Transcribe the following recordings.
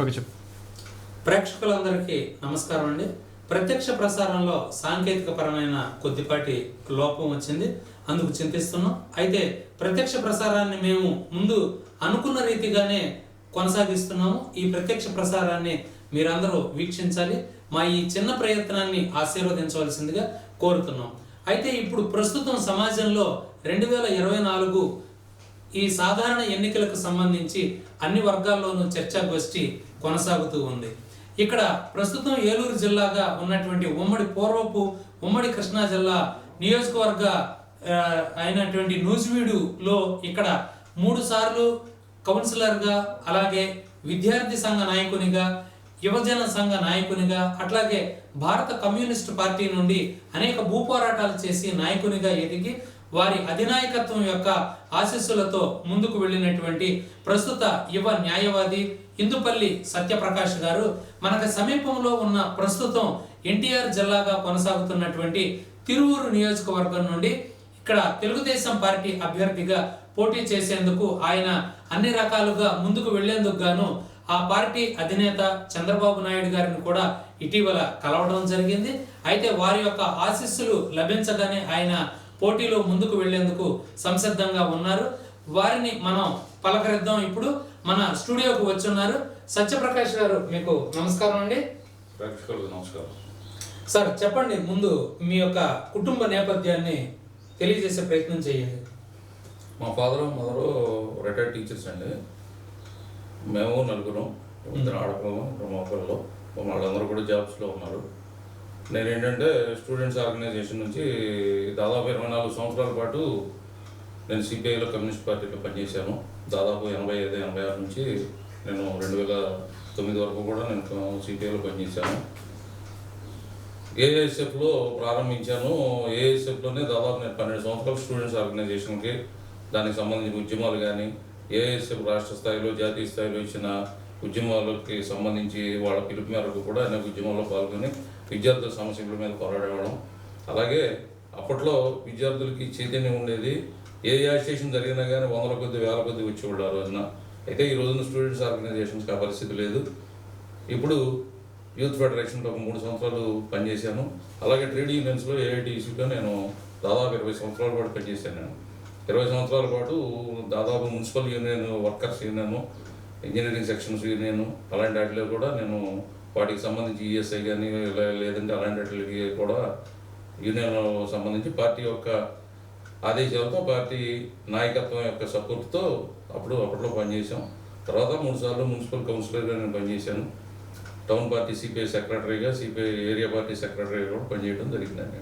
Okay చెప్పు. ప్రేక్షకులందరికీ నమస్కారం అండి. ప్రత్యక్ష ప్రసారంలో సాంకేతిక పరమైన కొద్దిపాటి లోపం వచ్చింది. అందుకు చింతిస్తున్నాం. అయితే ప్రత్యక్ష ప్రసారాన్ని మేము ముందు అనుకున్న రీతిగానే కొనసాగిస్తున్నాము. ఈ ప్రత్యక్ష ప్రసారాన్ని మీరందరూ వీక్షించాలి. మా ఈ చిన్న ప్రయత్నాన్ని ఆశీర్వదించవలసిందిగా కోరుతున్నాం. అయితే ఇప్పుడు ప్రస్తుతం సమాజంలో రెండు వేల ఇరవై నాలుగు ఈ సాధారణ ఎన్నికలకు సంబంధించి అన్ని వర్గాల్లోనూ చర్చాగోష్ఠి కొనసాగుతూ ఉంది. ఇక్కడ ప్రస్తుతం ఏలూరు జిల్లాగా ఉన్నటువంటి ఉమ్మడి పూర్వపు ఉమ్మడి కృష్ణా జిల్లా నియోజకవర్గ అయినటువంటి నూజివీడులో ఇక్కడ మూడు సార్లు కౌన్సిలర్గా అలాగే విద్యార్థి సంఘ నాయకునిగా యువజన సంఘ నాయకునిగా అట్లాగే భారత కమ్యూనిస్ట్ పార్టీ నుండి అనేక భూపోరాటాలు చేసి నాయకునిగా ఎదిగి వారి అధినాయకత్వం యొక్క ఆశీస్సులతో ముందుకు వెళ్ళినటువంటి ప్రస్తుత యువ న్యాయవాది ఇందుపల్లి సత్యప్రకాష్ గారు మనకు సమీపంలో ఉన్న ప్రస్తుతం ఎన్టీఆర్ జిల్లాగా కొనసాగుతున్నటువంటి తిరువూరు నియోజకవర్గం నుండి ఇక్కడ తెలుగుదేశం పార్టీ అభ్యర్థిగా పోటీ చేసేందుకు ఆయన అన్ని రకాలుగా ముందుకు వెళ్ళేందుకు గాను ఆ పార్టీ అధినేత చంద్రబాబు నాయుడు గారిని కూడా ఇటీవల కలవడం జరిగింది. అయితే వారి యొక్క ఆశీస్సులు లభించగానే ఆయన పోటీలో ముందుకు వెళ్ళేందుకు సంసిద్ధంగా ఉన్నారు. వారిని మనం పలకరిద్దాం ఇప్పుడు. మన స్టూడియోకు వచ్చున్నారు. సత్యప్రకాష్ గారు మీకు నమస్కారం అండి. నమస్కారం. సార్ చెప్పండి ముందు మీ యొక్క కుటుంబ నేపథ్యాన్ని తెలియజేసే ప్రయత్నం చేయండి. మా ఫాదర్ మదరు రిటైర్డ్ టీచర్స్ అండి. మేము నలుగురం ఇద్దరు ఆడపిల్లలు ఇద్దరు మా పిల్లలు వాళ్ళందరూ కూడా జాబ్స్లో ఉన్నారు. నేను ఏంటంటే స్టూడెంట్స్ ఆర్గనైజేషన్ నుంచి దాదాపు ఇరవై నాలుగు సంవత్సరాల పాటు నేను సిపిఐలో కమ్యూనిస్ట్ పార్టీలో పనిచేశాను. దాదాపు ఎనభై ఐదు ఎనభై ఆరు నుంచి నేను రెండు వేల తొమ్మిది వరకు కూడా నేను సిపిఐలో పనిచేశాను. ఏఐఎస్ఎఫ్లో ప్రారంభించాను. ఏఐఎస్ఎఫ్లోనే దాదాపు నేను పన్నెండు సంవత్సరాలు స్టూడెంట్స్ ఆర్గనైజేషన్కి దానికి సంబంధించిన ఉద్యమాలు కానీ ఏఐఎస్ఎఫ్ రాష్ట్ర స్థాయిలో జాతీయ స్థాయిలో ఇచ్చిన ఉద్యమాలకి సంబంధించి వాళ్ళ పిలుపు మేరకు కూడా అనేక ఉద్యమాల్లో పాల్గొని విద్యార్థుల సమస్యల మీద పోరాడేవాళ్ళం. అలాగే అప్పట్లో విద్యార్థులకి చైతన్యం ఉండేది. ఏ యాజిటేషన్ జరిగినా కానీ వందల కొద్ది వేల కొద్ది వచ్చేవాళ్ళు ఆ రోజున. అయితే ఈ రోజున స్టూడెంట్స్ ఆర్గనైజేషన్స్కి ఆ పరిస్థితి లేదు. ఇప్పుడు యూత్ ఫెడరేషన్లో ఒక మూడు సంవత్సరాలు పనిచేశాను. అలాగే ట్రేడ్ యూనియన్స్లో ఏఐటీసీలో నేను దాదాపు ఇరవై సంవత్సరాల పాటు పనిచేశాను నేను. ఇరవై సంవత్సరాల పాటు దాదాపు municipal union workers union engineering sections union అలాంటి వాటిలో కూడా నేను వాటికి సంబంధించి ఈఎస్ఐ కానీ లేదంటే అలాంటి కూడా యూనియన్ సంబంధించి పార్టీ యొక్క ఆదేశాలతో పార్టీ నాయకత్వం యొక్క సపోర్ట్తో అప్పుడు అప్పట్లో పనిచేశాం. తర్వాత మూడు సార్లు మున్సిపల్ కౌన్సిలర్గా నేను పనిచేశాను. టౌన్ పార్టీ సిపిఐ సెక్రటరీగా సిపిఐ ఏరియా పార్టీ సెక్రటరీగా కూడా పనిచేయడం జరిగిందండి.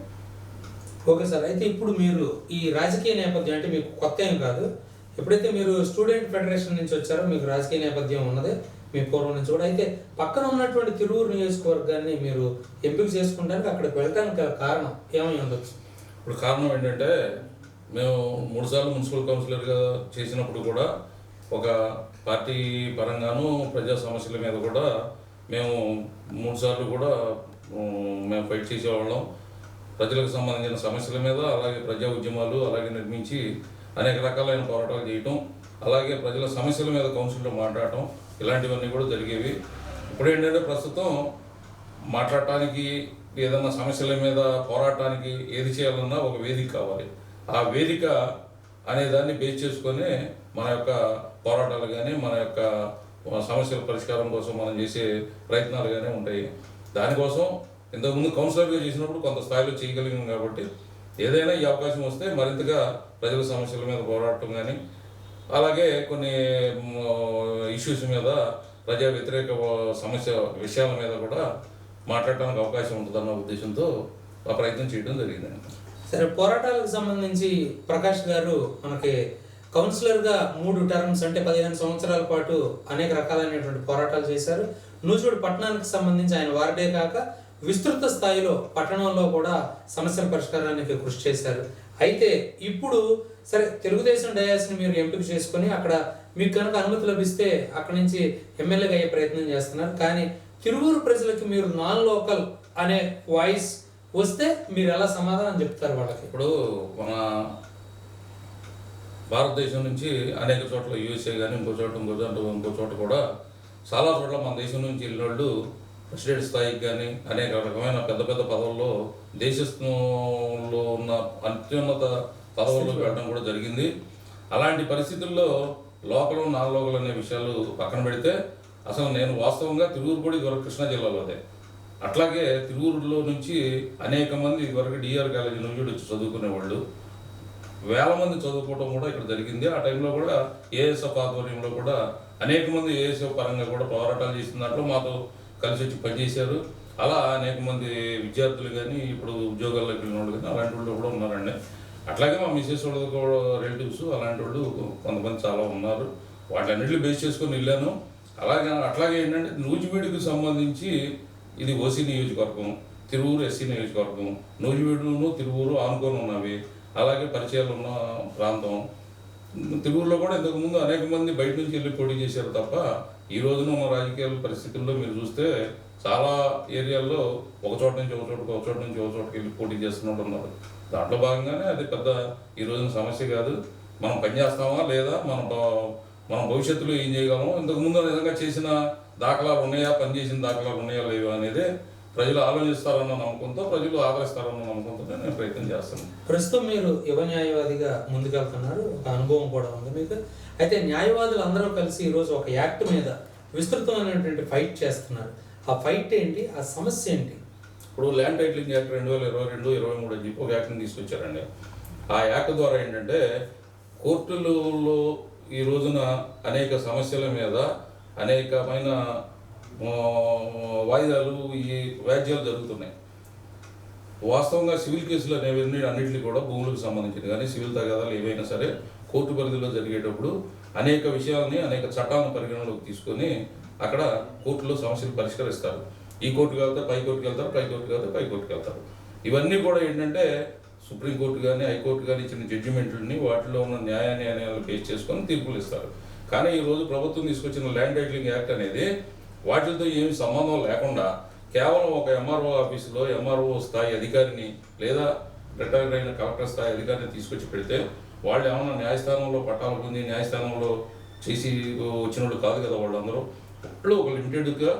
Okay sir. అయితే ఇప్పుడు మీరు ఈ రాజకీయ నేపథ్యం అంటే మీకు కొత్త ఏం కాదు. ఎప్పుడైతే మీరు స్టూడెంట్ ఫెడరేషన్ నుంచి వచ్చారో మీకు రాజకీయ నేపథ్యం ఉన్నది. మీ పూర్వం నుంచి కూడా. అయితే పక్కన ఉన్నటువంటి తిరువురు నియోజకవర్గాన్ని మీరు ఎంపిక చేసుకుంటానికి అక్కడికి వెళ్ళడానికి కారణం ఏమై ఉండొచ్చు? ఇప్పుడు కారణం ఏంటంటే మేము మూడుసార్లు మున్సిపల్ కౌన్సిలర్గా చేసినప్పుడు కూడా ఒక పార్టీ పరంగాను ప్రజా సమస్యల మీద కూడా మేము మూడుసార్లు కూడా మేము ఫైట్ చేసేవాళ్ళం. ప్రజలకు సంబంధించిన సమస్యల మీద అలాగే ప్రజా ఉద్యమాలు అలాగే నిర్మించి అనేక రకాలైన పోరాటాలు చేయటం అలాగే ప్రజల సమస్యల మీద కౌన్సిల్లో మాట్లాడటం ఇలాంటివన్నీ కూడా జరిగేవి. ఇప్పుడు ఏంటంటే ప్రస్తుతం మాట్లాడటానికి ఏదన్నా సమస్యల మీద పోరాటానికి ఏది చేయాలన్నా ఒక వేదిక కావాలి. ఆ వేదిక అనే దాన్ని బేస్ చేసుకొని మన యొక్క పోరాటాలు కానీ మన యొక్క సమస్యల పరిష్కారం కోసం మనం చేసే ప్రయత్నాలు కానీ ఉంటాయి. దానికోసం ఇంతకుముందు కౌన్సిలర్గా చేసినప్పుడు కొంత స్థాయిలో చేయగలిగాం కాబట్టి ఏదైనా ఈ అవకాశం వస్తే మరింతగా ప్రజల సమస్యల మీద పోరాటం కానీ అలాగే కొన్ని ఇష్యూస్ మీద ప్రజా వ్యతిరేక సమస్య విషయాల మీద కూడా మాట్లాడటానికి అవకాశం ఉంటుందన్న ఉద్దేశంతో ఆ ప్రయత్నం చేయడం జరిగిందండి. సరే పోరాటాలకు సంబంధించి ప్రకాష్ గారు మనకి కౌన్సిలర్గా మూడు టర్మ్స్ అంటే పదిహేను సంవత్సరాల పాటు అనేక రకాలైనటువంటి పోరాటాలు చేశారు. నూజుడు పట్టణానికి సంబంధించి ఆయన వార్డే కాక విస్తృత స్థాయిలో పట్టణంలో కూడా సమస్యల పరిష్కారానికి కృషి చేశారు. అయితే ఇప్పుడు సరే తెలుగుదేశం డయాస్ని మీరు ఎంపిక చేసుకొని అక్కడ మీకు కనుక అనుమతి లభిస్తే అక్కడి నుంచి ఎమ్మెల్యేగా అయ్యే ప్రయత్నం చేస్తున్నారు. కానీ తిరువూరు ప్రజలకి మీరు నాన్ లోకల్ అనే వాయిస్ వస్తే మీరు ఎలా సమాధానం చెప్తారు వాళ్ళకి? ఇప్పుడు మన భారతదేశం నుంచి అనేక చోట్ల యూఎస్ఏ కానీ ఇంకో చోట ఇంకో చోట ఇంకో చోట కూడా చాలా చోట్ల మన దేశం నుంచి వెళ్ళిన వాళ్ళు ప్రెసిడెంట్ స్థాయికి కానీ అనేక రకమైన పెద్ద పెద్ద పదవుల్లో దేశంలో ఉన్న అత్యున్నత పదవుల్లోకి వెళ్ళడం కూడా జరిగింది. అలాంటి పరిస్థితుల్లో లోకల్ నాన్ లోకల్ అనే విషయాలు పక్కన పెడితే అసలు నేను వాస్తవంగా తిరువురు కూడా ఇదివరకు కృష్ణా జిల్లాలోదే అట్లాగే తిరువురులో నుంచి అనేక మంది ఇదివరకు డిఆర్ కాలేజీ నుంచి వచ్చి చదువుకునే వాళ్ళు వేల మంది చదువుకోవడం కూడా ఇక్కడ జరిగింది. ఆ టైంలో కూడా ఏఎస్ఎఫ్ ఆధ్వర్యంలో కూడా అనేక మంది ఏఎస్ఎఫ్ పరంగా కూడా పోరాటాలు చేసిన దాంట్లో మాతో కలిసి వచ్చి పనిచేశారు. అలా అనేక మంది విద్యార్థులు కానీ ఇప్పుడు ఉద్యోగాల్లోకి వెళ్ళిన వాళ్ళు కానీ అలాంటి వాళ్ళు కూడా ఉన్నారండి. అట్లాగే మా మిసెస్ వాళ్ళు కూడా రిలేటివ్స్ అలాంటి వాళ్ళు కొంతమంది చాలా ఉన్నారు. వాటన్నిటిని బేస్ చేసుకొని వెళ్ళాను. అలాగే అట్లాగే ఏంటంటే నూజివీడుకు సంబంధించి ఇది ఓసీ నియోజకవర్గం తిరువూరు ఎస్సీ నియోజకవర్గం నూజివీడును తిరువూరు ఆనుకొని ఉన్నవి. అలాగే పరిచయాలు ఉన్న ప్రాంతం. తిరువూరులో కూడా ఇంతకుముందు అనేక మంది బయట నుంచి వెళ్ళి పోటీ చేశారు తప్ప ఈ రోజున ఉన్న రాజకీయ పరిస్థితుల్లో మీరు చూస్తే చాలా ఏరియాల్లో ఒక చోట నుంచి ఒక చోటుకు ఒక చోట నుంచి ఒక చోటుకి వెళ్ళి పోటీ చేస్తున్నట్టు ఉన్నారు. దాంట్లో భాగంగానే అది పెద్ద ఈ రోజున సమస్య కాదు. మనం పనిచేస్తామా లేదా? మన మన భవిష్యత్తులో ఏం చేయగలము? ఇంతకుముందు నిజంగా చేసిన దాఖలాలు ఉన్నాయా? పనిచేసిన దాఖలాలు ఉన్నాయా లేవా? అనేది ప్రజలు ఆలోచిస్తారన్న నమ్మకంతో ప్రజలు ఆదరిస్తారన్న నమ్మకంతో నేను ప్రయత్నం చేస్తాను. ప్రస్తుతం మీరు యువ న్యాయవాదిగా ముందుకెళ్తున్నారు. ఒక అనుభవం కూడా ఉంది మీకు. అయితే న్యాయవాదులు అందరూ కలిసి ఈరోజు ఒక యాక్ట్ మీద విస్తృతమైనటువంటి ఫైట్ చేస్తున్నారు. ఆ ఫైట్ ఏంటి? ఆ సమస్య ఏంటి? ఇప్పుడు ల్యాండ్ టైటిలింగ్ యాక్ట్ రెండు వేల ఇరవై రెండు ఇరవై మూడు అని చెప్పి ఒక యాక్ట్ని తీసుకొచ్చారండి. ఆ యాక్ట్ ద్వారా ఏంటంటే కోర్టులలో ఈ రోజున అనేక సమస్యల మీద అనేకమైన వాయిదాలు ఈ వ్యాజ్యాలు జరుగుతున్నాయి. వాస్తవంగా సివిల్ కేసులు అనేవి అన్నింటినీ కూడా భూములకు సంబంధించిన కానీ సివిల్ తగాదాలు ఏవైనా సరే కోర్టు పరిధిలో జరిగేటప్పుడు అనేక విషయాలని అనేక చట్టాలను పరిగణలోకి తీసుకొని అక్కడ కోర్టులో సమస్యలు పరిష్కరిస్తారు. ఈ కోర్టుకి వెళ్తే పై కోర్టుకి వెళ్తారు పై కోర్టుకి వెళ్తే పై కోర్టుకి వెళ్తారు. ఇవన్నీ కూడా ఏంటంటే సుప్రీంకోర్టు కానీ హైకోర్టు కానీ ఇచ్చిన జడ్జిమెంట్లని వాటిలో ఉన్న న్యాయ న్యాయాలు బేస్ చేసుకొని తీర్పులు ఇస్తారు. కానీ ఈ రోజు ప్రభుత్వం తీసుకొచ్చిన ల్యాండ్ టైటిలింగ్ యాక్ట్ అనేది వాటితో ఏమి సంబంధం లేకుండా కేవలం ఒక ఎంఆర్ఓ ఆఫీసులో ఎంఆర్ఓ స్థాయి అధికారిని లేదా రిటైర్డ్ అయిన కలెక్టర్ స్థాయి అధికారిని తీసుకొచ్చి పెడితే వాళ్ళు ఏమన్నా న్యాయస్థానంలో పట్టాలు పొంది న్యాయస్థానంలో చేసి వచ్చిన వాళ్ళు కాదు కదా వాళ్ళందరూ. వాళ్ళు ఒక లిమిటెడ్గా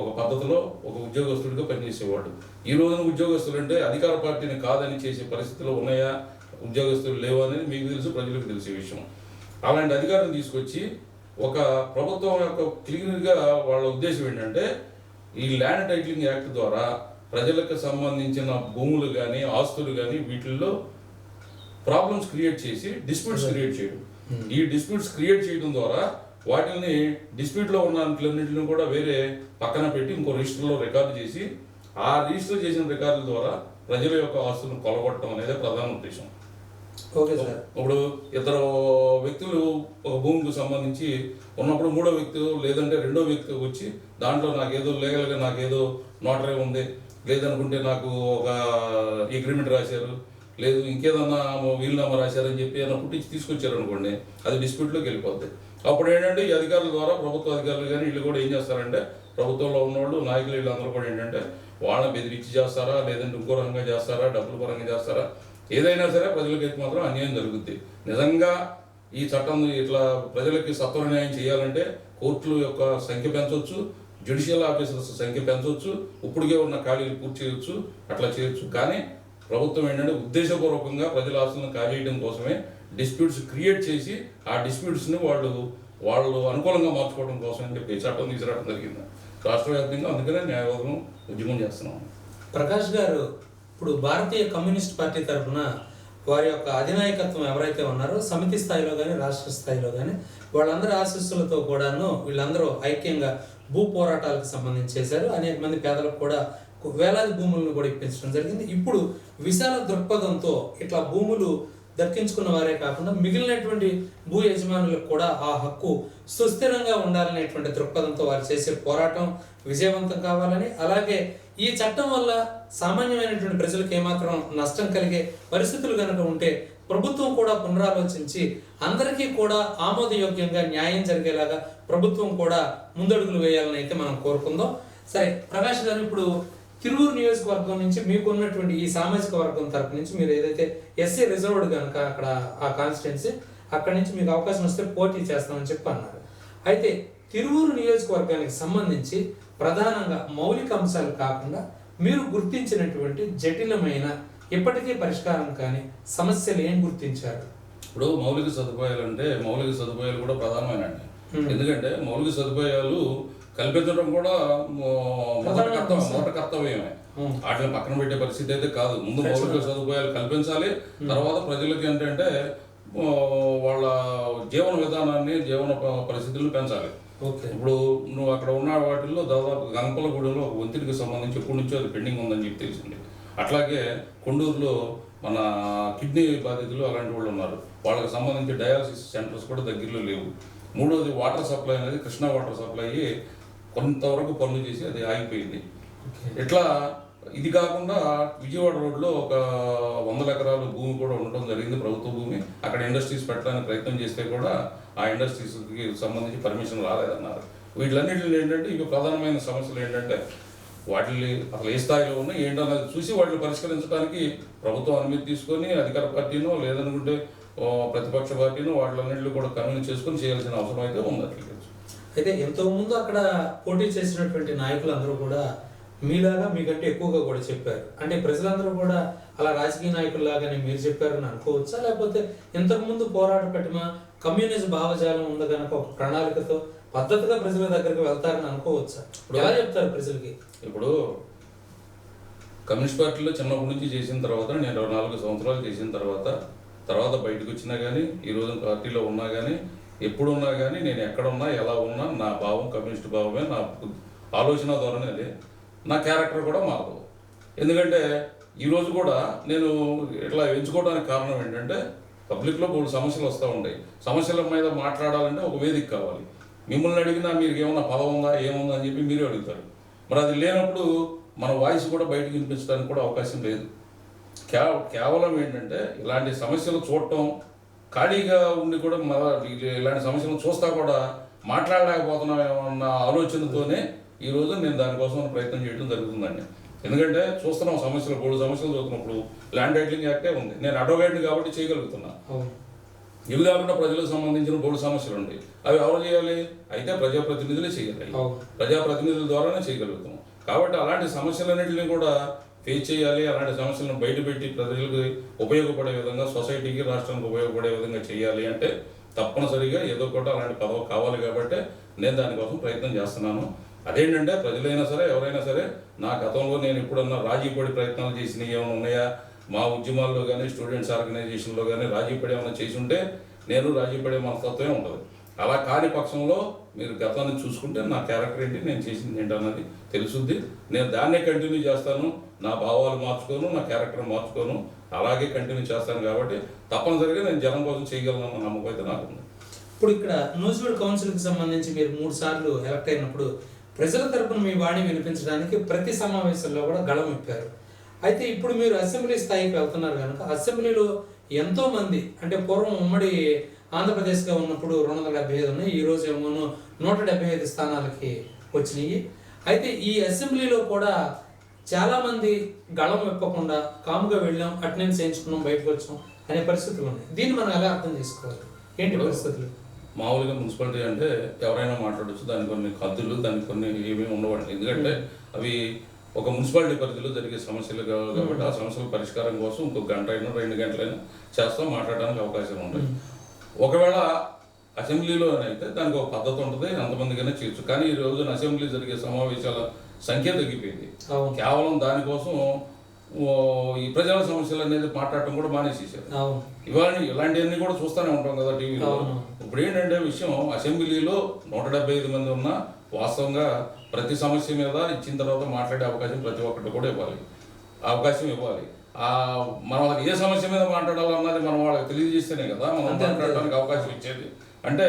ఒక పద్ధతిలో ఒక ఉద్యోగస్తుడిగా పనిచేసేవాళ్ళు. ఈ రోజున ఉద్యోగస్తులు అంటే అధికార పార్టీని కాదని చేసే పరిస్థితులు ఉన్నాయా? ఉద్యోగస్తులు లేవు అనేది మీకు తెలుసు ప్రజలకు తెలిసే విషయం. అలాంటి అధికారం తీసుకొచ్చి ఒక ప్రభుత్వం యొక్క క్లియర్గా వాళ్ళ ఉద్దేశం ఏంటంటే ఈ ల్యాండ్ టైటిలింగ్ యాక్ట్ ద్వారా ప్రజలకు సంబంధించిన భూములు కానీ ఆస్తులు కానీ వీటిల్లో ప్రాబ్లమ్స్ క్రియేట్ చేసి డిస్ప్యూట్స్ క్రియేట్ చేయడం. ఈ డిస్ప్యూట్స్ క్రియేట్ చేయడం ద్వారా వాటిని డిస్ప్యూట్లో ఉన్న వాటిలన్నింటిని కూడా వేరే పక్కన పెట్టి ఇంకో రిజిస్టర్లో రికార్డు చేసి ఆ రిజిస్టర్ చేసిన రికార్డుల ద్వారా ప్రజల యొక్క ఆస్తులను కొలగొట్టడం అనేది ప్రధాన ఉద్దేశం. ఇప్పుడు ఇద్దరు వ్యక్తులు ఒక భూమికి సంబంధించి ఉన్నప్పుడు మూడో వ్యక్తి లేదంటే రెండో వ్యక్తి వచ్చి దాంట్లో నాకేదో లీగల్గా నాకేదో నోటరీ ఉంది. లేదనుకుంటే నాకు ఒక అగ్రిమెంట్ రాశారు. లేదు ఇంకేదన్నా వీలునామా రాశారని చెప్పి ఏదైనా పుట్టించి తీసుకొచ్చారు అనుకోండి అది డిస్ప్యూట్లోకి వెళ్ళిపోద్ది. అప్పుడు ఏంటంటే ఈ అధికారుల ద్వారా ప్రభుత్వ అధికారులు కానీ వీళ్ళు కూడా ఏం చేస్తారంటే ప్రభుత్వంలో ఉన్నవాళ్ళు నాయకులు వీళ్ళందరూ కూడా ఏంటంటే వాళ్ళని బెదిరించి చేస్తారా లేదంటే ఇంకో రకంగా చేస్తారా డబ్బుల పరంగా చేస్తారా ఏదైనా సరే ప్రజలకైతే మాత్రం అన్యాయం జరుగుద్ది. నిజంగా ఈ చట్టం ఇట్లా ప్రజలకి సత్వర న్యాయం చేయాలంటే కోర్టుల యొక్క సంఖ్య పెంచవచ్చు జ్యుడిషియల్ ఆఫీసర్స్ సంఖ్య పెంచవచ్చు ఇప్పటికే ఉన్న ఖాళీలు పూర్తి చేయొచ్చు అట్లా చేయొచ్చు. కానీ ప్రభుత్వం ఏంటంటే ఉద్దేశపూర్వకంగా ప్రజల ఆస్తులను కాజేయడం కోసమే డిస్ప్యూట్స్ క్రియేట్ చేసి ఆ డిస్ప్యూట్స్ని వాళ్ళు వాళ్ళు అనుకూలంగా మార్చుకోవడం కోసం అని చెప్పి చట్టం తీసుకురావడం జరిగింది. రాష్ట్ర వ్యాప్తంగా అందుకనే న్యాయవాదం ఉద్యమం చేస్తున్నాం. ప్రకాష్ గారు ఇప్పుడు భారతీయ కమ్యూనిస్ట్ పార్టీ తరఫున వారి యొక్క అధినాయకత్వం ఎవరైతే ఉన్నారో సమితి స్థాయిలో కానీ రాష్ట్ర స్థాయిలో కానీ వాళ్ళందరి ఆశీస్సులతో కూడాను వీళ్ళందరూ ఐక్యంగా భూ పోరాటాలకు సంబంధించి చేశారు. అనేక మంది పేదలకు కూడా వేలాది భూములను కూడా ఇప్పించడం జరిగింది. ఇప్పుడు విశాల దృక్పథంతో ఇట్లా భూములు దక్కించుకున్న వారే కాకుండా మిగిలినటువంటి భూ యజమానులకు కూడా ఆ హక్కు సుస్థిరంగా ఉండాలనేటువంటి దృక్పథంతో వారు చేసే పోరాటం విజయవంతం కావాలని అలాగే ఈ చట్టం వల్ల సామాన్యమైనటువంటి ప్రజలకు ఏమాత్రం నష్టం కలిగే పరిస్థితులు కనుక ఉంటే ప్రభుత్వం కూడా పునరాలోచించి అందరికీ కూడా ఆమోదయోగ్యంగా న్యాయం జరిగేలాగా ప్రభుత్వం కూడా ముందడుగులు వేయాలని అయితే మనం కోరుకుందాం. సరే ప్రకాష్ గారు ఇప్పుడు తిరువురు నియోజకవర్గం నుంచి మీకు ఉన్నటువంటి ఈ సామాజిక వర్గం తరపు నుంచి మీరు ఏదైతే ఎస్సీ రిజర్వ్డ్ కనుక అక్కడ ఆ కాన్స్టిట్యున్సీ అక్కడ నుంచి మీకు అవకాశం వస్తే పోటీ చేస్తామని చెప్పి అన్నారు అయితే తిరువూరు నియోజకవర్గానికి సంబంధించి ప్రధానంగా మౌలిక అంశాలు కాకుండా మీరు గుర్తించినటువంటి జటిలమైన ఇప్పటికీ పరిష్కారం కాని సమస్యలు ఏం గుర్తించారు ఇప్పుడు మౌలిక సదుపాయాలు అంటే మౌలిక సదుపాయాలు కూడా ప్రధానమైనండి Hmm. ఎందుకంటే మౌలిక సదుపాయాలు కల్పించడం కూడా మొదటి ప్రధానమైన కర్తవ్యం. మొదటి కర్తవ్యమే. వాటిని పక్కన పెట్టే పరిస్థితి అయితే కాదు ముందు మౌలిక. సదుపాయాలు కల్పించాలి తర్వాత ప్రజలకి ఏంటంటే వాళ్ళ జీవన విధానాన్ని జీవన పరిస్థితులను పెంచాలి ఇప్పుడు నువ్వు అక్కడ ఉన్న వాటిల్లో దాదాపు గంపలగూడెంలో ఒక వంతికి సంబంధించి ఎప్పటి నుంచో అది పెండింగ్ ఉందని చెప్పి తెలిసింది. అట్లాగే కొండూరులో మన కిడ్నీ బాధితులు అలాంటి వాళ్ళు ఉన్నారు. వాళ్ళకి సంబంధించి డయాలసిస్ సెంటర్స్ కూడా దగ్గరలో లేవు. మూడోది వాటర్ సప్లై అనేది కృష్ణా వాటర్ సప్లై కొంతవరకు పనులు చేసి అది ఆగిపోయింది. ఇట్లా ఇది కాకుండా విజయవాడ రోడ్లో ఒక వందల ఎకరాలు భూమి కూడా ఉండటం జరిగింది ప్రభుత్వ భూమి. అక్కడ ఇండస్ట్రీస్ పెట్టడానికి ప్రయత్నం చేస్తే కూడా ఆ ఇండస్ట్రీస్కి సంబంధించి పర్మిషన్ రాలేదన్నారు. వీటిలన్నింటిలో ఏంటంటే ఇవి ప్రధానమైన సమస్యలు ఏంటంటే వాటిని అసలు ఏ స్థాయిలో ఉన్నాయి ఏంటన్నది చూసి వాటిని పరిష్కరించడానికి ప్రభుత్వం అనుమతి తీసుకొని అధికార పార్టీనో లేదనుకుంటే ప్రతిపక్ష పార్టీనో వాటిలన్నింటిలో కూడా కన్వీన్ చేసుకొని చేయాల్సిన అవసరం అయితే ఉంది అయితే ఎంతో ముందు అక్కడ పోటీ చేసినటువంటి నాయకులందరూ కూడా మీలాగా మీకంటే ఎక్కువగా కూడా చెప్పారు. అంటే ప్రజలందరూ కూడా అలా రాజకీయ నాయకుల్లాగానే మీరు చెప్పారని అనుకోవచ్చా? లేకపోతే ఇంతకు ముందు పోరాట పట్టిమ కమ్యూనిస్ట్ భావజాలం ఉంది కనుక ఒక ప్రణాళికతో పద్ధతిగా ప్రజల దగ్గరికి వెళ్తారని అనుకోవచ్చా? ఎలా చెప్తారు ప్రజలకి? ఇప్పుడు కమ్యూనిస్ట్ పార్టీలో చిన్నప్పటి నుంచి చేసిన తర్వాత నేను ఇరవై నాలుగు సంవత్సరాలు చేసిన తర్వాత తర్వాత బయటకు వచ్చినా కానీ ఈ రోజు పార్టీలో ఉన్నా కానీ ఎప్పుడు ఉన్నా కానీ నేను ఎక్కడ ఉన్నా ఎలా ఉన్నా నా భావం కమ్యూనిస్ట్ భావమే నా ఆలోచన ధోరణి అదే. నా క్యారెక్టర్ కూడా మారదు. ఎందుకంటే ఈరోజు కూడా నేను ఇట్లా ఎంచుకోవడానికి కారణం ఏంటంటే పబ్లిక్లో మూడు సమస్యలు వస్తూ ఉంటాయి. సమస్యల మీద మాట్లాడాలంటే ఒక వేదిక కావాలి. మిమ్మల్ని అడిగినా మీరు ఏమన్నా పదం ఉందా ఏముందా అని చెప్పి మీరే అడుగుతారు. మరి అది లేనప్పుడు మన వాయిస్ కూడా బయటకు వినిపించడానికి కూడా అవకాశం లేదు. కే కేవలం ఏంటంటే ఇలాంటి సమస్యలు చూడటం ఖాళీగా ఉండి కూడా మన ఇలాంటి సమస్యలను చూస్తా కూడా మాట్లాడలేకపోతున్నామన్న ఆలోచనతోనే ఈరోజు నేను దానికోసం ప్రయత్నం చేయడం జరుగుతుందండి. ఎందుకంటే చూస్తున్నాం సమస్యలు మూడు సమస్యలు చూస్తున్నప్పుడు ల్యాండ్ టైటిలింగ్ యాక్టే ఉంది. నేను అడ్వకేట్ని కాబట్టి చేయగలుగుతున్నా. ఇవి కాకుండా ప్రజలకు సంబంధించిన మూడు సమస్యలు ఉంటాయి అవి ఎవరు చేయాలి? అయితే ప్రజాప్రతినిధులే చేయాలి. ప్రజాప్రతినిధుల ద్వారానే చేయగలుగుతాం కాబట్టి అలాంటి సమస్యలన్నింటినీ కూడా ఫేస్ చేయాలి. అలాంటి సమస్యలను బయటపెట్టి ప్రజలకు ఉపయోగపడే విధంగా సొసైటీకి రాష్ట్రానికి ఉపయోగపడే విధంగా చేయాలి అంటే తప్పనిసరిగా ఏదో ఒకటి అలాంటి పదవి కావాలి కాబట్టి నేను దానికోసం ప్రయత్నం చేస్తున్నాను. అదేంటంటే ప్రజలైనా సరే ఎవరైనా సరే నా గతంలో నేను ఇప్పుడున్న రాజీ పడి ప్రయత్నాలు చేసినవి ఏమైనా ఉన్నాయా? మా ఉద్యమాల్లో కానీ స్టూడెంట్స్ ఆర్గనైజేషన్లో కానీ రాజీ పడి ఏమైనా చేసి ఉంటే నేను రాజీ పడే మనస్తత్వమే ఉండదు. అలా కాని పక్షంలో మీరు గతాన్ని చూసుకుంటే నా క్యారెక్టర్ ఏంటి? నేను చేసింది ఏంటి అన్నది తెలుసుద్ది. నేను దాన్నే కంటిన్యూ చేస్తాను. నా భావాలు మార్చుకోను నా క్యారెక్టర్ మార్చుకోను. అలాగే కంటిన్యూ చేస్తాను కాబట్టి తప్పనిసరిగా నేను జనం కోసం చేయగలను అన్న నమ్మకం అయితే నాకు ఇప్పుడు ఇక్కడ న్యూజివీడ్ కౌన్సిల్కి సంబంధించి మీరు మూడు సార్లు ఎలక్ట్ అయినప్పుడు ప్రజల తరపున మీ వాణి వినిపించడానికి ప్రతి సమావేశంలో కూడా గళం ఇప్పారు అయితే ఇప్పుడు మీరు అసెంబ్లీ స్థాయికి వెళ్తున్నారు కనుక అసెంబ్లీలో ఎంతో మంది అంటే పూర్వం ఉమ్మడి ఆంధ్రప్రదేశ్గా ఉన్నప్పుడు రెండు వందల డెబ్బై ఐదు ఉన్నాయి ఈ రోజు ఏమో నూట డెబ్బై ఐదు స్థానాలకి వచ్చినాయి. అయితే ఈ అసెంబ్లీలో కూడా చాలా మంది గళం విప్పకుండా కాముగా వెళ్ళాం అటెండెన్స్ చేయించుకున్నాం బయటకు వచ్చాం అనే పరిస్థితులు ఉన్నాయి. దీన్ని మనం ఎలా అర్థం చేసుకోవాలి? ఏంటి పరిస్థితులు? మామూలుగా మున్సిపాలిటీ అంటే ఎవరైనా మాట్లాడొచ్చు దానికి కొన్ని హద్దులు దానికి కొన్ని ఏమీ ఉండవండి. ఎందుకంటే అవి ఒక మున్సిపాలిటీ పరిధిలో జరిగే సమస్యలు కాబట్టి ఆ సమస్యల పరిష్కారం కోసం ఇంకొక గంట అయినా రెండు గంటలైనా చేస్తాం మాట్లాడడానికి అవకాశం ఉంటుంది. ఒకవేళ అసెంబ్లీలోనైతే దానికి ఒక పద్ధతి ఉంటుంది ఎంతమందికైనా చేయొచ్చు. కానీ ఈ రోజున అసెంబ్లీ జరిగే సమావేశాల సంఖ్య తగ్గిపోయింది. కేవలం దానికోసం ఈ ప్రజల సమస్యలు అనేది మాట్లాడటం కూడా మానేసేసారు ఇవాళ ఇలాంటివన్నీ కూడా చూస్తూనే ఉంటాం కదా టీవీలో. ఇప్పుడు ఏంటంటే విషయం అసెంబ్లీలో నూట డెబ్బై ఐదు మంది ఉన్నా వాస్తవంగా ప్రతి సమస్య మీద ఇచ్చిన తర్వాత మాట్లాడే అవకాశం ప్రతి ఒక్కటి కూడా ఇవ్వాలి. అవకాశం ఇవ్వాలి. ఆ మనం వాళ్ళకి ఏ సమస్య మీద మాట్లాడాలన్నది మనం వాళ్ళకి తెలియజేస్తేనే కదా మనం. మాట్లాడడానికి అవకాశం ఇచ్చేది. అంటే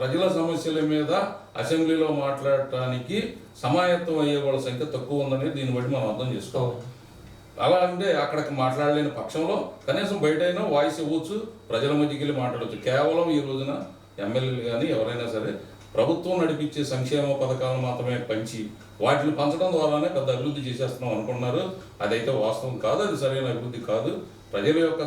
ప్రజల సమస్యల మీద అసెంబ్లీలో మాట్లాడటానికి సమాయత్తం అయ్యే వాళ్ళ సంఖ్య తక్కువ ఉందని దీన్ని బట్టి మనం అర్థం చేసుకోవాలి. అలా అంటే అక్కడికి మాట్లాడలేని పక్షంలో కనీసం బయట అయినా వాయిస్ ఇవ్వచ్చు ప్రజల మధ్యకి వెళ్ళి మాట్లాడవచ్చు కేవలం ఈ రోజున ఎమ్మెల్యేలు కానీ ఎవరైనా సరే ప్రభుత్వం నడిపించే సంక్షేమ పథకాలను మాత్రమే పంచి వాటిని పంచడం ద్వారానే పెద్ద అభివృద్ధి చేసేస్తున్నాం అనుకున్నారు అదైతే వాస్తవం కాదు అది సరైన అభివృద్ధి కాదు. ప్రజల యొక్క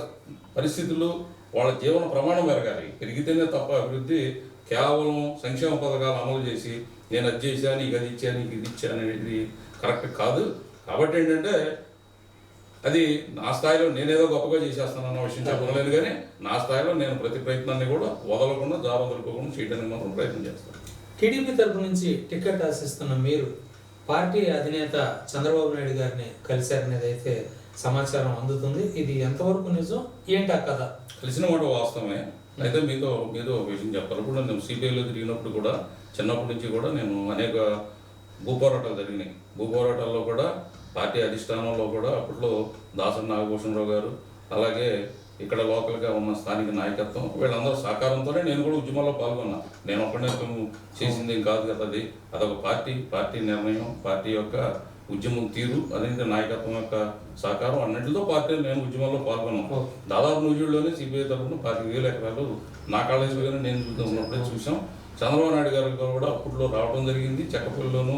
పరిస్థితులు వాళ్ళ జీవన ప్రమాణం పెరగాలి పెరిగితేనే తప్ప అభివృద్ధి కేవలం సంక్షేమ పథకాలు అమలు చేసి నేను అది చేశాను నీకు అది ఇచ్చాను నీకు ఇది ఇచ్చాను అనేది కరెక్ట్ కాదు. కాబట్టి ఏంటంటే అది నా స్థాయిలో నేనేదో గొప్పగా చేసేస్తాను అన్న విషయం చెప్పలేదు కానీ నా స్థాయిలో నేను ప్రతి ప్రయత్నాన్ని కూడా వదలకుండా జాబ్ వదులుకోకుండా చేయడానికి మాత్రం ప్రయత్నం చేస్తాను. టీడీపీ తరపు నుంచి టికెట్ ఆశిస్తున్న మీరు పార్టీ అధినేత చంద్రబాబు నాయుడు గారిని కలిశారనేది అయితే సమాచారం అందుతుంది. ఇది ఎంతవరకు నిజం? ఏంటి ఆ కథ? కలిసిన మాట వాస్తవమే. అయితే మీతో మీతో ఒక విషయం చెప్పాలి. ఇప్పుడు నేను సిపిఐలో తిరిగినప్పుడు కూడా చిన్నప్పటి నుంచి కూడా నేను అనేక భూ పోరాటాలు జరిగినాయి. భూ పోరాటాల్లో కూడా పార్టీ అధిష్టానంలో కూడా అప్పట్లో దాసరి నాగభూషణరావు గారు అలాగే ఇక్కడ లోకల్గా ఉన్న స్థానిక నాయకత్వం వీళ్ళందరూ సహకారంతోనే నేను కూడా ఉద్యమంలో పాల్గొన్నా. నేను ఒక్కడే చేసింది ఏం కాదు కదా అది. అదొక పార్టీ పార్టీ నిర్ణయం పార్టీ యొక్క ఉద్యమం తీరు అదే నాయకత్వం యొక్క సహకారం అన్నింటితో పార్టీ నేను ఉద్యమంలో పాల్గొన్నాను దాదాపు నూజివీడులోనే సిపిఐ తరఫున పాతిక వేల ఎకరాలు నా కాలేజీలోనే నేను చూద్దాం ఉన్నప్పుడే చూసాం చంద్రబాబు నాయుడు గారు కూడా అప్పట్లో రావడం జరిగింది. చెక్కపల్లిలోనూ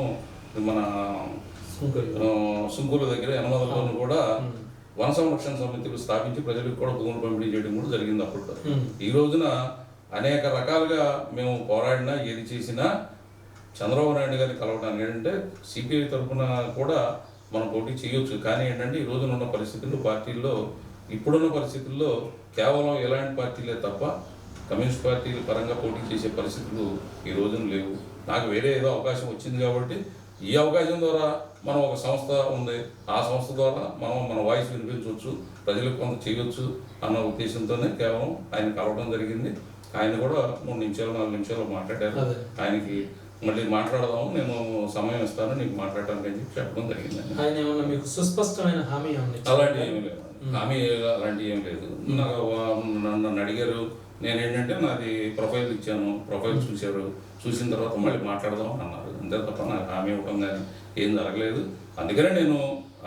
మన సుంకూరు దగ్గర యనమదలోను కూడా వన సంరక్షణ సమితిలు స్థాపించి ప్రజలకు కూడా భూములు పంపిణీ చేయడం కూడా జరిగింది అప్పట్లో. ఉమ్. ఈ రోజున అనేక రకాలుగా మేము పోరాడినా ఏది చేసినా చంద్రబాబు నాయుడు గారిని కలవడానికి ఏంటంటే సిపిఐ తరఫున కూడా మనం పోటీ చేయొచ్చు. కానీ ఏంటంటే ఈ రోజున ఉన్న పరిస్థితుల్లో పార్టీల్లో ఇప్పుడున్న పరిస్థితుల్లో కేవలం ఎలాంటి పార్టీలే తప్ప కమ్యూనిస్ట్ పార్టీల పరంగా పోటీ చేసే పరిస్థితులు ఈ రోజున లేవు. నాకు వేరే ఏదో అవకాశం వచ్చింది కాబట్టి ఈ అవకాశం ద్వారా మనం ఒక సంస్థ ఉంది. ఆ సంస్థ ద్వారా మనం మన వాయిస్ వినిపించవచ్చు ప్రజలకు కొంత చేయొచ్చు అన్న ఉద్దేశంతోనే కేవలం ఆయన కలవడం జరిగింది. ఆయన కూడా మూడు నిమిషాలు నాలుగు నిమిషాలు మాట్లాడారు. ఆయనకి మళ్ళీ మాట్లాడదాము నేను సమయం ఇస్తాను నీకు మాట్లాడటానికి అని చెప్పి చెప్పడం జరిగిందండి ఆయన ఏమన్నా మీకు సుస్పష్టమైన హామీ? అలాంటి ఏమీ లేదు హామీ అలాంటి ఏం లేదు. నాకు నన్ను అడిగారు నేను ఏంటంటే నాది ప్రొఫైల్ ఇచ్చాను. ప్రొఫైల్ చూశారు. చూసిన తర్వాత మళ్ళీ మాట్లాడదాం అని అన్నారు. అంతే తప్ప నాకు హామీ ఇవ్వడం కానీ ఏం జరగలేదు. అందుకనే నేను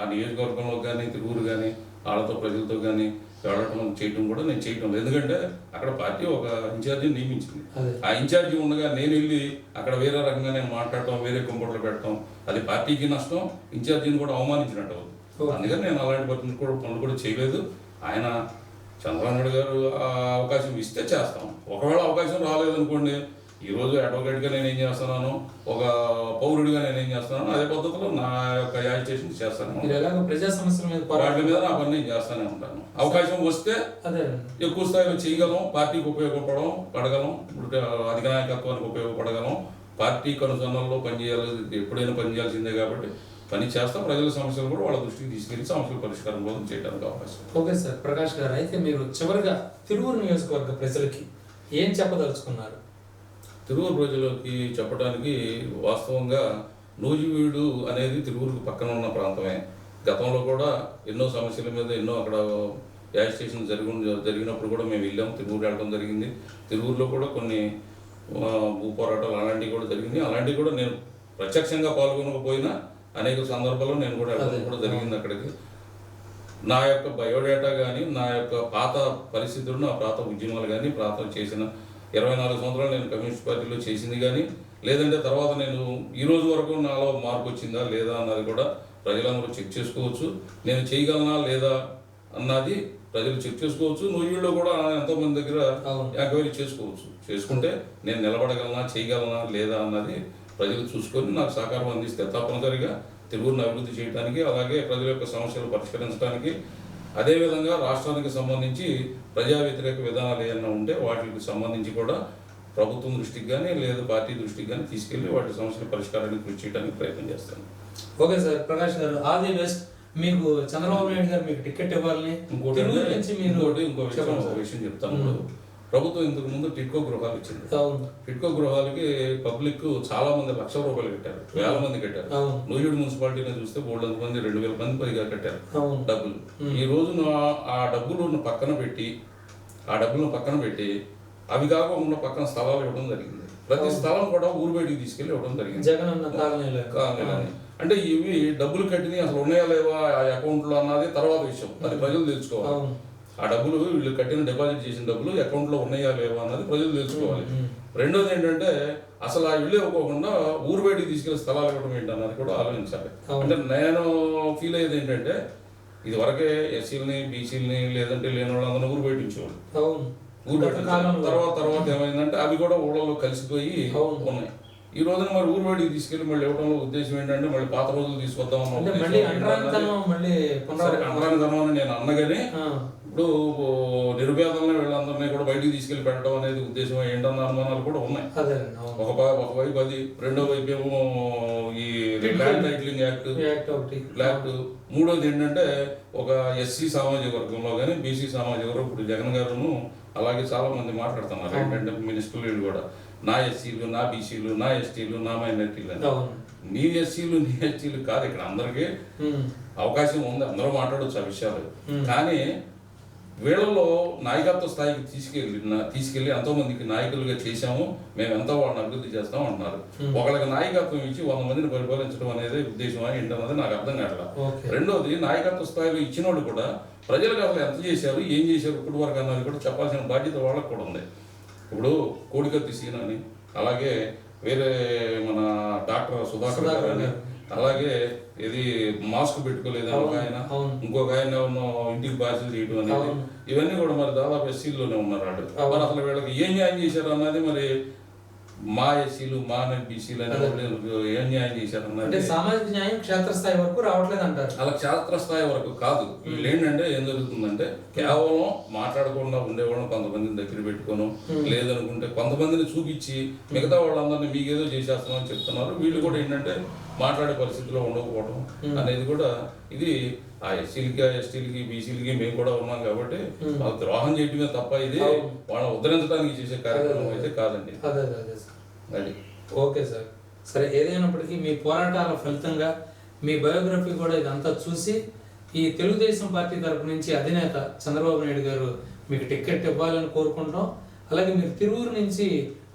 ఆ నియోజకవర్గంలో కానీ తిరుగురు కానీ వాళ్ళతో ప్రజలతో కానీ వెళ్ళడం చేయటం కూడా నేను చేయటం లేదు. ఎందుకంటే అక్కడ పార్టీ ఒక ఇన్ఛార్జిని నియమించింది. ఆ ఇన్ఛార్జి ఉండగా నేను వెళ్ళి అక్కడ వేరే రకంగా నేను మాట్లాడటం వేరే కంప్యూటర్లు పెట్టడం అది పార్టీకి నష్టం ఇన్ఛార్జిని కూడా అవమానించినట్టు. అందుకని నేను అలాంటి పనులు కూడా పనులు కూడా చేయలేదు. ఆయన చంద్రబాబు నాయుడు గారు ఆ అవకాశం ఇస్తే చేస్తాం. ఒకవేళ అవకాశం రాలేదనుకోండి ఈ రోజు అడ్వకేట్గా నేను ఏం చేస్తున్నాను? ఒక పౌరుడిగా నేను ఏం చేస్తున్నాను? అదే పద్ధతిలో నా యొక్క యాజిటేషన్ చేస్తాను ప్రజా సమస్యల మీద వాటి మీద నా పని నేను చేస్తానే ఉంటాను. అవకాశం వస్తే అదే ఎక్కువ స్థాయిలో చేయగలం పార్టీకి ఉపయోగపడడం పడగలం ఇప్పుడు అధిక నాయకత్వానికి ఉపయోగపడగలం. పార్టీ కనుసన్నల్లో పనిచేయాలి ఎప్పుడైనా పనిచేయాల్సిందే కాబట్టి పని చేస్తా ప్రజల సమస్యలు కూడా వాళ్ళ దృష్టికి తీసుకెళ్ళి సమస్యల పరిష్కారం కోసం చేయడానికి అవకాశం ఓకే సార్. ప్రకాష్ గారు అయితే మీరు చివరిగా తిరువురు నియోజకవర్గ ప్రజలకి ఏం చెప్పదలుచుకున్నారు? తిరువురు ప్రజలకి చెప్పడానికి వాస్తవంగా నూజివీడు అనేది తిరువురుకు పక్కన ఉన్న ప్రాంతమే. గతంలో కూడా ఎన్నో సమస్యల మీద ఎన్నో అక్కడ యాజిటేషన్ జరిగి జరిగినప్పుడు కూడా మేము వెళ్ళాం తిరువురు వెళ్ళడం జరిగింది. తిరువురులో కూడా కొన్ని భూ పోరాటాలు అలాంటివి కూడా జరిగింది అలాంటివి కూడా నేను ప్రత్యక్షంగా పాల్గొనకపోయినా అనేక సందర్భాల్లో నేను కూడా వెళ్ళడం కూడా జరిగింది అక్కడికి. నా యొక్క బయోడేటా కానీ నా యొక్క పాత పరిస్థితులు నా పాత ఉద్యమాలు కానీ పాత చేసిన ఇరవై నాలుగు సంవత్సరాలు నేను కమ్యూనిస్ట్ పార్టీలో చేసింది కానీ లేదంటే తర్వాత నేను ఈ రోజు వరకు నాలో మార్పు వచ్చిందా లేదా అన్నది కూడా ప్రజలందరూ చెక్ చేసుకోవచ్చు. నేను చేయగలనా లేదా అన్నది ప్రజలు చెక్ చేసుకోవచ్చు. నూజివీడులో కూడా ఎంతోమంది దగ్గర. ఎంక్వైరీ చేసుకోవచ్చు. చేసుకుంటే నేను నిలబడగలనా చేయగలనా లేదా అన్నది ప్రజలు చూసుకొని నాకు సహకారం అందిస్తే తప్పనిసరిగా తెలుగుని అభివృద్ధి చేయడానికి అలాగే ప్రజల యొక్క సమస్యలు పరిష్కరించడానికి అదేవిధంగా రాష్ట్రానికి సంబంధించి ప్రజా వ్యతిరేక విధానాలు ఏమైనా ఉంటే వాటికి సంబంధించి కూడా ప్రభుత్వం దృష్టికి కానీ లేదా పార్టీ దృష్టికి కానీ తీసుకెళ్ళి వాటి సమస్యల పరిష్కారానికి కృషి చేయడానికి ప్రయత్నం చేస్తాను. Okay sir. ప్రకాష్ గారు ఆల్ ది బెస్ట్. మీకు చంద్రబాబు నాయుడు గారు మీకు టికెట్ ఇవ్వాలని ఇంకోటి ఇంకో విషయం చెప్తాను. ప్రభుత్వం ఇంతకు ముందు టిట్కో గృహాలు ఇచ్చింది. టిట్కో గృహాలకి పబ్లిక్ చాలా మంది లక్షల రూపాయలు కట్టారు. వేల మంది కట్టారు. నూజివీడు మున్సిపాలిటీని చూస్తే బోల్డ్ మంది రెండు వేల మంది పైగా కట్టారు డబ్బులు. ఈ రోజున ఆ డబ్బులు పక్కన పెట్టి ఆ డబ్బులను పక్కన పెట్టి అవి కాకుండా పక్కన స్థలాలు ఇవ్వడం జరిగింది. ప్రతి స్థలం కూడా ఊరు బయటికి తీసుకెళ్ళి ఇవ్వడం జరిగింది. జగన్ అన్న. అంటే ఇవి డబ్బులు కట్టినవి అసలు ఉన్నాయా లేవా ఆ అకౌంట్లో అన్నది తర్వాత విషయం. అది ప్రజలు తెలుసుకోవాలి. ఆ డబ్బులు వీళ్ళు కట్టిన డిపాజిట్ చేసిన డబ్బులు అకౌంట్లో ఉన్నాయా లేవా అన్నది ప్రజలు తెలుసుకోవాలి. రెండోది ఏంటంటే అసలు ఆ ఇల్లు ఇవ్వకుండా ఊరు బయటికి తీసుకెళ్ళి స్థలాలు ఇవ్వడం ఏంటి అన్నది కూడా ఆలోచించాలి. అంటే నేను ఫీల్ అయ్యేది ఏంటంటే ఇది వరకే ఎస్సీలని బీసీలని లేదంటే లేని వాళ్ళందరూ ఊరు బయట ఉంచేవాళ్ళు ఊరు. తర్వాత తర్వాత ఏమైందంటే అవి కూడా ఊళ్ళలో కలిసిపోయి. ఉన్నాయి ఈ రోజున మరి ఊరు బయటికి తీసుకెళ్ళి మళ్ళీ ఇవ్వడంలో ఉద్దేశం ఏంటంటే మళ్ళీ పాత రోజులు తీసుకొద్దాం అన్న ఏంటన్నది- నేను అన్నగానే ఇప్పుడు నిరుపేదలను వీళ్ళందరినీ కూడా బయటికి తీసుకెళ్ళి పెట్టడం అనేది ఉద్దేశం ఏంటన్న అనుమానాలు కూడా ఉన్నాయి. ఒక ఒక వైపు అది రెండో వైపు ఏమో ఈ ల్యాండ్ టైటిలింగ్ యాక్ట్ యాక్ట్ మూడోది ఏంటంటే ఒక ఎస్సీ సామాజిక వర్గంలో కానీ బీసీ సామాజిక వర్గం ఇప్పుడు జగన్ గారును అలాగే చాలా మంది మాట్లాడుతున్నారు ఏంటంటే మినిస్టర్లు కూడా. నా ఎస్సీలు నా బీసీలు నా ఎస్టీలు నా మైనార్టీలు అని. నీ ఎస్సీలు నీ ఎస్టీలు కాదు ఇక్కడ అందరికీ అవకాశం ఉంది. అందరూ మాట్లాడొచ్చు ఆ విషయాలు. కానీ వీళ్ళలో నాయకత్వ స్థాయికి తీసుకెళ్ళి తీసుకెళ్ళి ఎంతో మందికి నాయకులుగా చేశాము. మేము ఎంతో వాళ్ళని అభివృద్ధి చేస్తాం అంటున్నారు. ఒకళ్ళకి నాయకత్వం ఇచ్చి వంద మందిని పరిపాలించడం అనేది ఉద్దేశం అని ఏంటన్నది నాకు అర్థం కావట్లా. ఓకే. రెండోది నాయకత్వ స్థాయిలో ఇచ్చిన వాళ్ళు కూడా ప్రజలకు అసలు ఎంత చేశారు ఏం చేశారు ఇప్పటి వరకు అన్నది కూడా చెప్పాల్సిన బాధ్యత వాళ్ళకు కూడా ఉంది. ఇప్పుడు కోడికత్తి సీన్ అని అలాగే వేరే మన డాక్టర్ సుధాకర్ గారు అని. అలాగే ఇది మాస్క్ పెట్టుకోలేదు ఒక ఆయన. ఇంకొక ఆయన ఇంటికి పార్సిల్ చేయడం అనేది. ఇవన్నీ కూడా మరి దాదాపు ఎస్సీలోనే ఉన్నారు అవును. మరి అసలు వీళ్ళకి ఏం న్యాయం చేశారు అన్నది మరి మా ఎస్సీలు మా బీసీలు అనే ఏం న్యాయం చేశారు అంటే సామాజిక న్యాయం క్షేత్రస్థాయి వరకు రావట్లేదు అంటారు అలా క్షేత్రస్థాయి వరకు కాదు. వీళ్ళు ఏంటంటే ఏం జరుగుతుందంటే కేవలం మాట్లాడకుండా ఉండేవాళ్ళని కొంతమందిని దగ్గర పెట్టుకోను లేదనుకుంటే కొంతమందిని చూపించి మిగతా వాళ్ళందరినీ మీకేదో చేసేస్తామని చెప్తున్నారు. వీళ్ళు కూడా ఏంటంటే మాట్లాడే పరిస్థితిలో ఉండకపోవడం అనేది కూడా ఇది ఆ ఎస్సీలకి ఎస్టీలకి బీసీలకి మేము కూడా ఉన్నాం కాబట్టి వాళ్ళు ద్రోహం చేయడమే తప్ప ఇది వాళ్ళని ఉద్ధరించడానికి చేసే కార్యక్రమం అయితే కాదండి. అది. Okay sir. సరే ఏదైనప్పటికీ మీ పోరాటాల ఫలితంగా మీ బయోగ్రఫీ కూడా ఇదంతా చూసి ఈ తెలుగుదేశం పార్టీ తరపు నుంచి అధినేత చంద్రబాబు నాయుడు గారు మీకు టికెట్ ఇవ్వాలని కోరుకుంటాం అలాగే మీరు తిరువురు నుంచి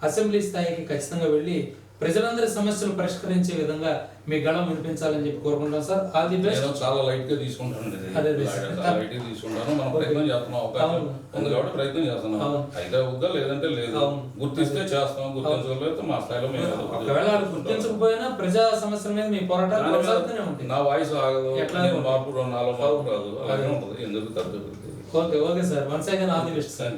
అసెంబ్లీ స్థాయికి ఖచ్చితంగా వెళ్ళి ప్రజలందరి సమస్యలు పరిష్కరించే విధంగా మీ గళం వినిపించాలని చెప్పి కోరుకుంటాం సార్. All the best. చాలా లైట్గా తీసుకుంటాను. అదే అదే. లైట్గా తీసుకుంటాను. మనం ప్రయత్నం చేస్తున్నాం. అవకాశం. ఉంది కాబట్టి ప్రయత్నం చేస్తున్నాం. అయితే అవుద్దా లేదంటే లేదు. గుర్తిస్తే చేస్తాం. గుర్తించగలిగితే మా స్థాయిలో ఒకవేళ గుర్తించకపోయినా ప్రజా సమస్యల మీద మీ పోరాటాలు నా వాయిస్ ఆగదు. ఎట్లా నేను మార్పు నాలో మార్పు. రాదు. అలాగే ఉంటుంది. ఎందుకు తగ్గుతుంది okay okay sir. Once again all the best sir.